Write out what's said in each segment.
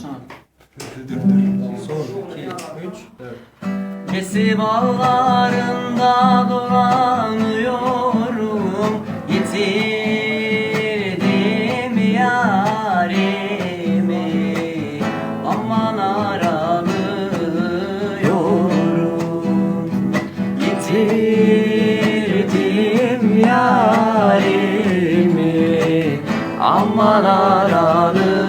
baştan. Son 2, 3, 4. Kesip ağlarında dolanıyorum Yitirdim yarimi Aman aranıyorum Yitirdim yarimi Aman aranıyorum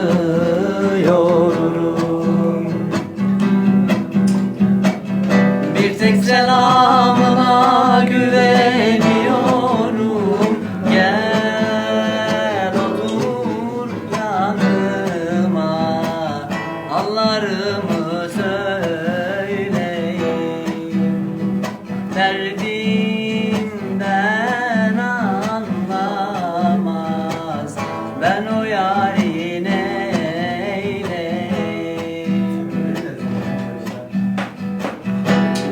tek selamına güveniyorum. Gel otur yanıma Hallarımı söyleyeyim. Derdimden anlamaz. Ben o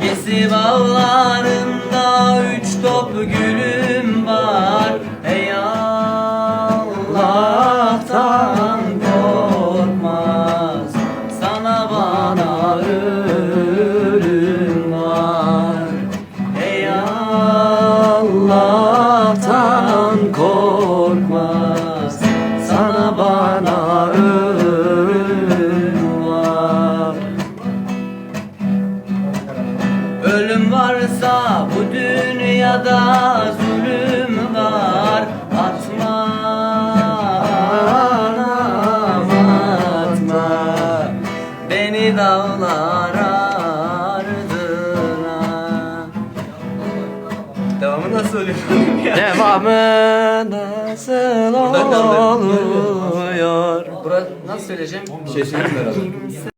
Gezi bağlarında üç top gülüm var. Ey Allah'tan korkmaz. Sana bana ölüm var. Ey Allah'tan korkmaz Ölüm varsa bu dünyada zulüm var Atma anam atma Beni dağlar ardına Devamı nasıl ya? Devamı nasıl oluyor Burası nasıl söyleyeceğim? Şey söyleyeyim beraber.